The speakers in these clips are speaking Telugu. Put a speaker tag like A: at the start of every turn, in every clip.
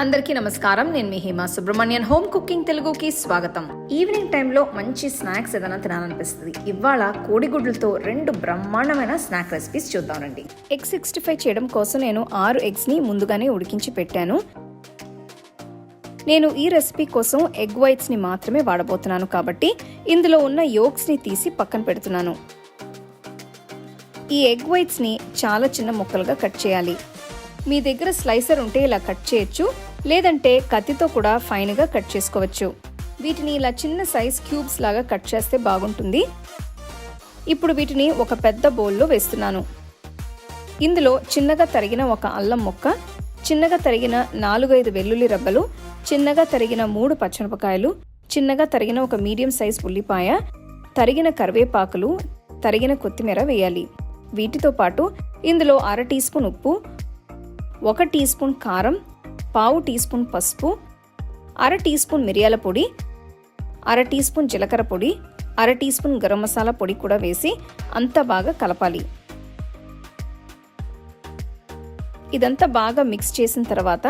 A: అందరికీ నమస్కారం. నేను మీ హేమా సుబ్రహ్మణ్యన్. హోమ్ కుకింగ్ తెలుగుకి స్వాగతం. ఈవినింగ్ టైంలో మంచి స్నాక్స్ ఏదైనా తినాలనిపిస్తుంది. ఇవాళ కోడిగుడ్లతో రెండు బ్రహ్మాండమైన స్నాక్ రెసిపీస్ చూద్దామండి. ఎగ్ సిక్స్టీ ఫైవ్ చేయడం కోసం నేను ఆరు ఎగ్స్ని ముందుగానే ఉడికించి పెట్టాను. నేను ఈ రెసిపీ కోసం ఎగ్ వైట్స్ని మాత్రమే వాడబోతున్నాను కాబట్టి ఇందులో ఉన్న యోగ్స్ని తీసి పక్కన పెడుతున్నాను. ఈ ఎగ్ వైట్స్ని చాలా చిన్న ముక్కలుగా కట్ చేయాలి. మీ దగ్గర స్లైసర్ ఉంటే ఇలా కట్ చేయొచ్చు. లేదంటే కత్తితో కూడా ఫైన్గా కట్ చేసుకోవచ్చు. వీటిని ఇలా చిన్న సైజ్ క్యూబ్స్ లాగా కట్ చేస్తే బాగుంటుంది. ఇప్పుడు వీటిని ఒక పెద్ద బౌల్లో వేస్తున్నాను. ఇందులో చిన్నగా తరిగిన ఒక అల్లం ముక్క చిన్నగా తరిగిన నాలుగైదు వెల్లుల్లి రబ్బలు చిన్నగా తరిగిన మూడు పచ్చిమిరపకాయలు చిన్నగా తరిగిన ఒక మీడియం సైజ్ ఉల్లిపాయ తరిగిన కరివేపాకులు తరిగిన కొత్తిమీర వేయాలి. వీటితో పాటు ఇందులో అర టీ స్పూన్ ఉప్పు ఒక టీ స్పూన్ కారం పావు టీ స్పూన్ పసుపు అర టీ స్పూన్ మిరియాల పొడి అర టీ స్పూన్ జీలకర్ర పొడి అర టీ స్పూన్ గరం మసాలా పొడి కూడా వేసి అంతా బాగా కలపాలి. ఇదంతా బాగా మిక్స్ చేసిన తర్వాత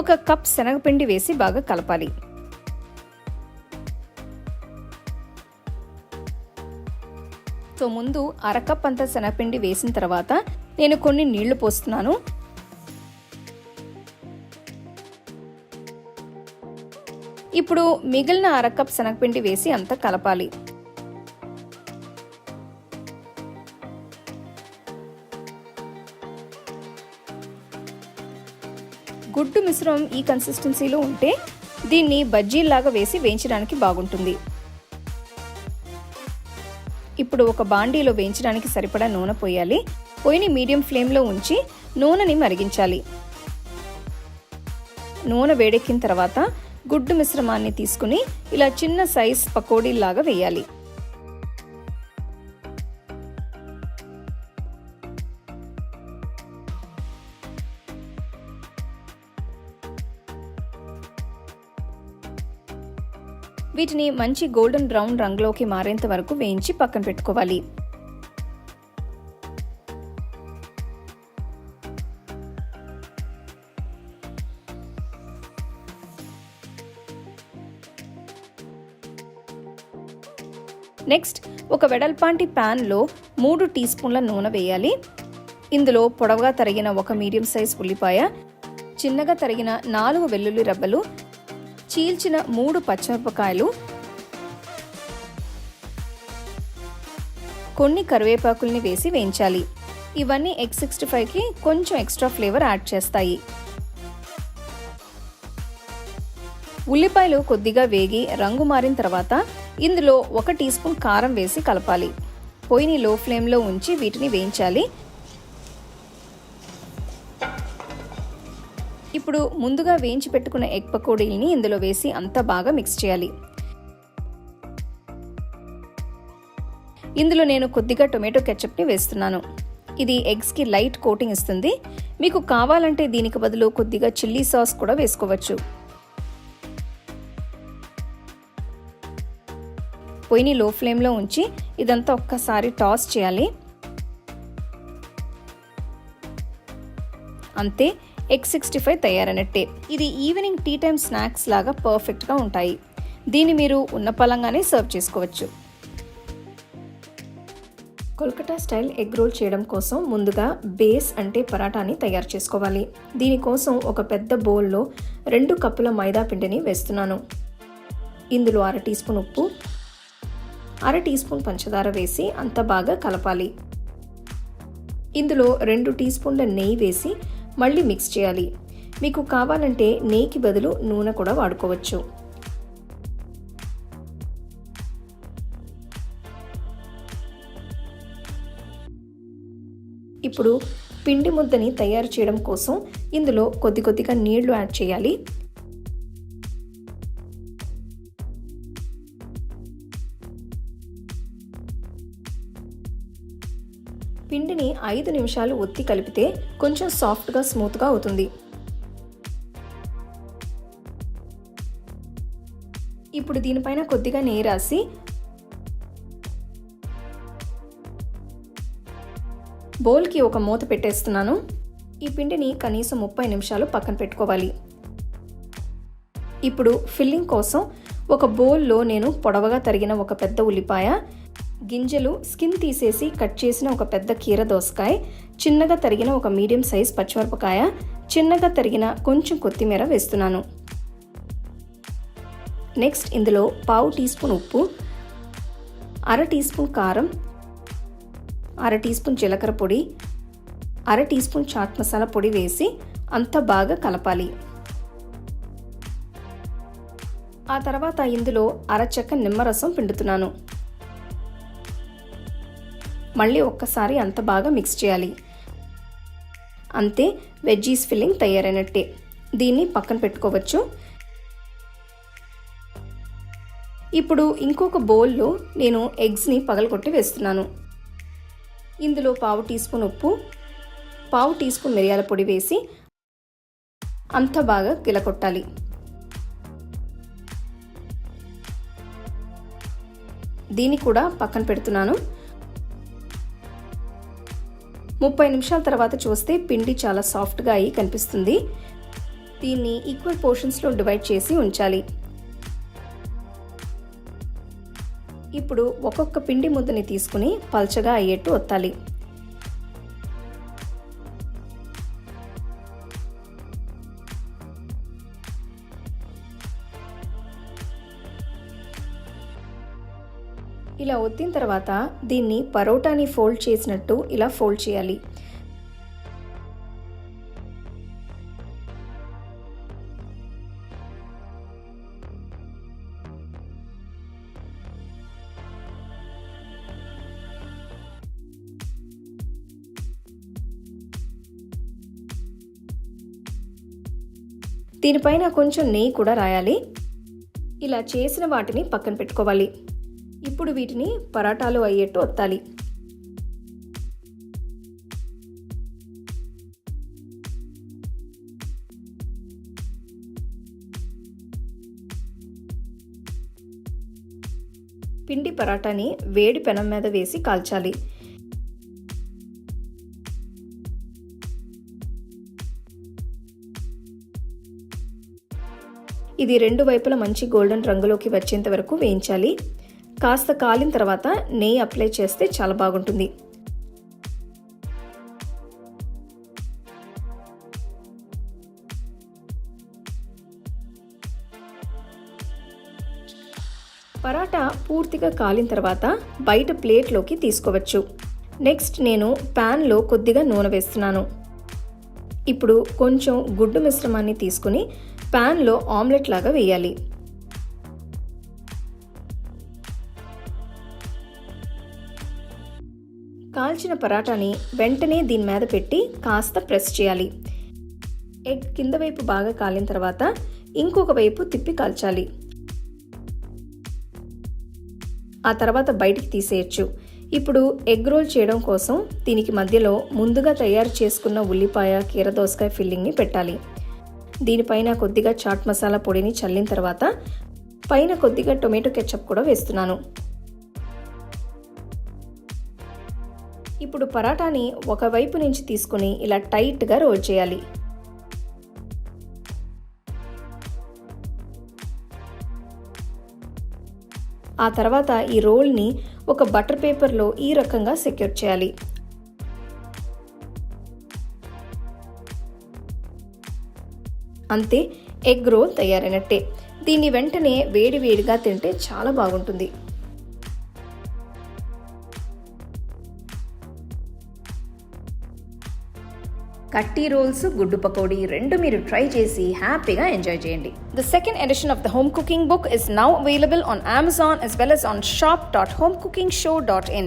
A: ఒక కప్ శనగపిండి వేసి బాగా కలపాలి. సో ముందు అరకప్ అంతా శనగపిండి వేసిన తర్వాత నేను కొన్ని నీళ్ళు పోస్తున్నాను. ఇప్పుడు మిగిలిన అరకప్ శనగపిండి వేసి అంతా కలపాలి. గుడ్డు మిశ్రమం ఈ కన్సిస్టెన్సీలో ఉంటే దీన్ని బజ్జీల్లాగా వేసి వేయించడానికి బాగుంటుంది. ఇప్పుడు ఒక బాండీలో వేయించడానికి సరిపడా నూనె పోయాలి. పొయ్యిని మీడియం ఫ్లేమ్లో ఉంచి నూనెని మరిగించాలి. నూనె వేడెక్కిన తర్వాత గుడ్డు మిశ్రమాన్ని తీసుకుని ఇలా చిన్న సైజ్ పకోడీలాగా వేయాలి. వీటిని మంచి గోల్డెన్ బ్రౌన్ రంగులోకి మారేంత వరకు వేయించి పక్కన పెట్టుకోవాలి. నెక్స్ట్ ఒక వెడల్పాంటి ప్యాన్లో మూడు టీ స్పూన్ల నూనె వేయాలి. ఇందులో పొడవుగా తరిగిన ఒక మీడియం సైజ్ ఉల్లిపాయ చిన్నగా తరిగిన నాలుగు వెల్లుల్లి రబ్బలు చీల్చిన మూడు పచ్చిమిరపకాయలు కొన్ని కరివేపాకుల్ని వేసి వేయించాలి. ఇవన్నీ ఎగ్ సిక్స్టీ ఫైవ్కి కొంచెం ఎక్స్ట్రా ఫ్లేవర్ యాడ్ చేస్తాయి. ఉల్లిపాయలు కొద్దిగా వేగి రంగు మారిన తర్వాత ఇందులో ఒక టీ స్పూన్ కారం వేసి కలపాలి. పొయ్యిని లో ఫ్లేమ్లో ఉంచి వీటిని వేయించాలి. ఇప్పుడు ముందుగా వేయించి పెట్టుకున్న ఎగ్ పకోడీల్ని ఇందులో వేసి అంతా బాగా మిక్స్ చేయాలి. ఇందులో నేను కొద్దిగా టొమాటో కెచప్ని వేస్తున్నాను. ఇది ఎగ్స్కి లైట్ కోటింగ్ ఇస్తుంది. మీకు కావాలంటే దీనికి బదులు కొద్దిగా చిల్లీ సాస్ కూడా వేసుకోవచ్చు. పొయ్యిని లో ఫ్లేమ్లో ఉంచి ఇదంతా ఒక్కసారి టాస్ చేయాలి. అంతే ఎగ్ సిక్స్టీ ఫైవ్ తయారైనట్టే ఇది ఈవినింగ్ టీ టైమ్ స్నాక్స్ లాగా పర్ఫెక్ట్గా ఉంటాయి. దీన్ని మీరు ఉన్న పలంగానే సర్వ్ చేసుకోవచ్చు. కోల్కతా స్టైల్ ఎగ్ రోల్ చేయడం కోసం ముందుగా బేస్ అంటే పరాటాని తయారు చేసుకోవాలి. దీనికోసం ఒక పెద్ద బౌల్లో రెండు కప్పుల మైదా పిండిని వేస్తున్నాను. ఇందులో అర టీ స్పూన్ ఉప్పు అర టీ స్పూన్ పంచదార వేసి అంత బాగా కలపాలి. ఇందులో రెండు టీ స్పూన్ల నెయ్యి వేసి మళ్ళీ మిక్స్ చేయాలి. మీకు కావాలంటే నెయ్యికి బదులు నూనె కూడా వాడుకోవచ్చు. ఇప్పుడు పిండి ముద్దని తయారు చేయడం కోసం ఇందులో కొద్ది కొద్దిగా నీళ్ళు యాడ్ చేయాలి. ఐదు నిమిషాలు ఒత్తి కలిపితే కొంచెం సాఫ్ట్గా స్మూత్గా అవుతుంది. ఇప్పుడు దీనిపైన కొద్దిగా నెయ్యి రాసి బౌల్కి ఒక మూత పెట్టేస్తున్నాను. ఈ పిండిని కనీసం ముప్పై నిమిషాలు పక్కన పెట్టుకోవాలి. ఇప్పుడు ఫిల్లింగ్ కోసం ఒక బౌల్లో నేను పొడవగా తరిగిన ఒక పెద్ద ఉల్లిపాయ గింజలు స్కిన్ తీసేసి కట్ చేసిన ఒక పెద్ద కీర దోసకాయ చిన్నగా తరిగిన ఒక మీడియం సైజ్ పచ్చిమిరపకాయ చిన్నగా తరిగిన కొంచెం కొత్తిమీర వేస్తున్నాను. నెక్స్ట్ ఇందులో పావు టీ స్పూన్ ఉప్పు అర టీ స్పూన్ కారం అర టీ స్పూన్ జీలకర్ర పొడి అర టీ స్పూన్ చాట్ మసాలా పొడి వేసి అంతా బాగా కలపాలి. ఆ తర్వాత ఇందులో అరచెక్క నిమ్మరసం పిండుతున్నాను. మళ్ళీ ఒక్కసారి అంత బాగా మిక్స్ చేయాలి. అంతే వెజ్జీస్ ఫిల్లింగ్ తయారైనట్టే. దీన్ని పక్కన పెట్టుకోవచ్చు. ఇప్పుడు ఇంకొక బౌల్లో నేను ఎగ్స్ని పగలగొట్టి వేస్తున్నాను. ఇందులో పావు టీ స్పూన్ ఉప్పు పావు టీ స్పూన్ మిరియాల పొడి వేసి అంత బాగా కిలకొట్టాలి దీన్ని కూడా పక్కన పెడుతున్నాను. ముప్పై నిమిషాల తర్వాత చూస్తే పిండి చాలా సాఫ్ట్గా అయ్యి కనిపిస్తుంది. దీన్ని ఈక్వల్ పోర్షన్స్లో డివైడ్ చేసి ఉంచాలి. ఇప్పుడు ఒక్కొక్క పిండి ముద్దని తీసుకుని పల్చగా అయ్యేట్టు ఒత్తాలి. ఇలా ఒత్తిన తర్వాత దీన్ని పరోటాని ఫోల్డ్ చేసినట్టు ఇలా ఫోల్డ్ చేయాలి. దీనిపైన కొంచెం నెయ్యి కూడా రాయాలి. ఇలా చేసిన వాటిని పక్కన పెట్టుకోవాలి. ఇప్పుడు వీటిని పరాటాలు అయ్యేట్టు ఒత్తాలి పిండి పరాటాని వేడి పెనం మీద వేసి కాల్చాలి. ఇది రెండు వైపుల మంచి గోల్డెన్ రంగులోకి వచ్చేంత వరకు వేయించాలి. కాస్త కాలిన తర్వాత నెయ్యి అప్లై చేస్తే చాలా బాగుంటుంది. పరాటా పూర్తిగా కాలిన తర్వాత బయట ప్లేట్లోకి తీసుకోవచ్చు. నెక్స్ట్ నేను ప్యాన్లో కొద్దిగా నూనె వేస్తున్నాను. ఇప్పుడు కొంచెం గుడ్డు మిశ్రమాన్ని తీసుకుని ప్యాన్లో ఆమ్లెట్ లాగా వేయాలి. కాల్చిన పరాటాని వెంటనే దీని మీద పెట్టి కాస్త ప్రెస్ చేయాలి. ఎగ్ కింద వైపు బాగా కాలిన తర్వాత ఇంకొక వైపు తిప్పి కాల్చాలి. ఆ తర్వాత బయటికి తీసేయచ్చు. ఇప్పుడు ఎగ్ రోల్ చేయడం కోసం దీనికి మధ్యలో ముందుగా తయారు చేసుకున్న ఉల్లిపాయ కీరదోసకాయ ఫిల్లింగ్ని పెట్టాలి. దీనిపైన కొద్దిగా చాట్ మసాలా పొడిని చల్లిన తర్వాత పైన కొద్దిగా టొమాటో కెచప్ కూడా వేస్తున్నాను. ఇప్పుడు పరాటాని ఒకవైపు నుంచి తీసుకుని ఇలా టైట్గా రోల్ చేయాలి. ఆ తర్వాత ఈ రోల్ని ఒక బటర్ పేపర్లో ఈ రకంగా సెక్యూర్ చేయాలి. అంతే ఎగ్ రోల్ తయారైనట్టే. దీన్ని వెంటనే వేడి వేడిగా తింటే చాలా బాగుంటుంది. కట్టి రోల్స్ గుడ్డు పకోడీ రెండు మీరు ట్రై చేసి హ్యాపీగా ఎంజాయ్ చేయండి. The second edition of the home cooking book is now available on Amazon as well as on shop.homecookingshow.in